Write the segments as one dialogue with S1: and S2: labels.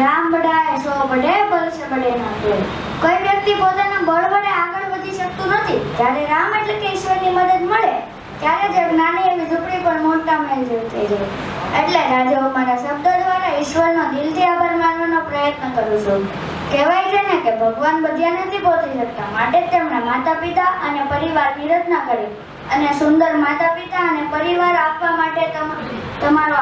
S1: રામ બડાય સો બડે બલ છે બડે ના કોઈ વ્યક્તિ પોતાના બળ વડે આગળ વધી શકતું નથી. જ્યારે રામ એટલે કે ઈશ્વરની મદદ મળે, ત્યારે જ નાની એવી ઝૂંપડી પણ મોટા મહેલ જેવું થઈ જાય. એટલે આજે હું મારા શબ્દો દ્વારા ઈશ્વરનો દિલથી આભાર માનવાનો પ્રયત્ન કરું છું. કહેવાય છે ને કે ભગવાન બધા નથી પહોંચી શકતા. માટે જ તેમના માતા પિતા અને પરિવારની રચના કરી. અને સુંદર માતા પિતા અને પરિવાર આપવા માટે તમ- તમારો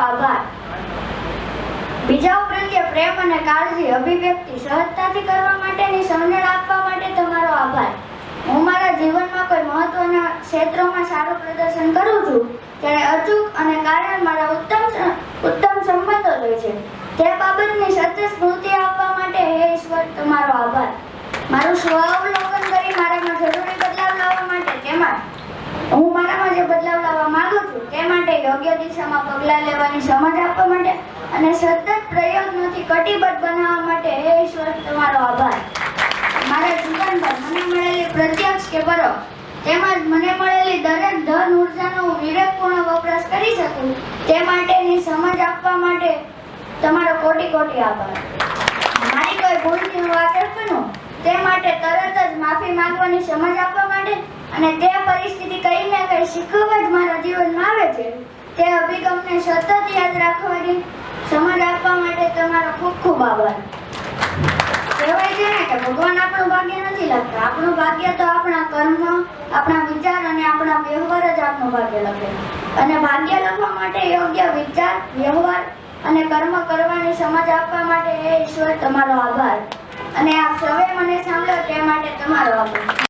S1: બીજાઓ પ્રત્યે પ્રેમ અને કાળજી અભિવ્યક્તિ સહજતાથી કરવા માટેની સમજણ આપવા માટે તમારો આભાર. હું મારા જીવનમાં કોઈ મહત્વના ક્ષેત્રોમાં સારું પ્રદર્શન કરું છું, ત્યારે અચૂક અને કારણ મારા ઉત્તમ ઉત્તમ સંબંધો હોય છે. તે બાબતની સતત સ્મૃતિ આપવા માટે હે ઈશ્વર, તમારો આભાર. મારું સ્વાવલોકન કરી મારામાં જરૂરી બદલાવ લાવવા માટે તેમાં હું મારામાં જે બદલાવ લાવવા માંગુ છું, તે માટે યોગ્ય દિશામાં પગલાં લેવાની સમજ આપવા માટે અને સતત પ્રયત્નોથી કટિબદ્ધ બનાવવા માટે હે ઈશ્વર, તમારો આભાર. મારા જીવન પર મને મળેલી પ્રત્યક્ષ કે પરો તેમજ મને મળેલી દરેક ધન, ઉર્જાનો હું વિવેકપૂર્ણ વપરાશ કરી શકું, તે માટેની સમજ આપવા માટે તમારો કોટી કોટી આભાર. મારી કોઈ ભૂલથી હું વાકેફ બનું તે માટે તરત જ માફી માંગવાની સમજ આપવા માટે અને તે પરિસ્થિતિ કઈ ને કઈ શીખવવા જ મારા જીવનમાં આવે છે. તે અભિગમને સતત યાદ રાખવાની સમજ આપવા માટે તમારો ખૂબ ખૂબ આભાર. કહેવાય છે ને કે ભગવાન આપણું ભાગ્ય નથી લખતા. આપણું ભાગ્ય તો આપણા કર્મ, આપણા વિચાર અને આપણા વ્યવહાર જ આપણું ભાગ્ય લખે. અને ભાગ્ય લખવા માટે યોગ્ય વિચાર, વ્યવહાર અને કર્મ કરવાની સમજ આપવા માટે હે ઈશ્વર, તમારો આભાર. અને આપ સૌએ મને સાંભળ્યો તે માટે તમારો આભાર.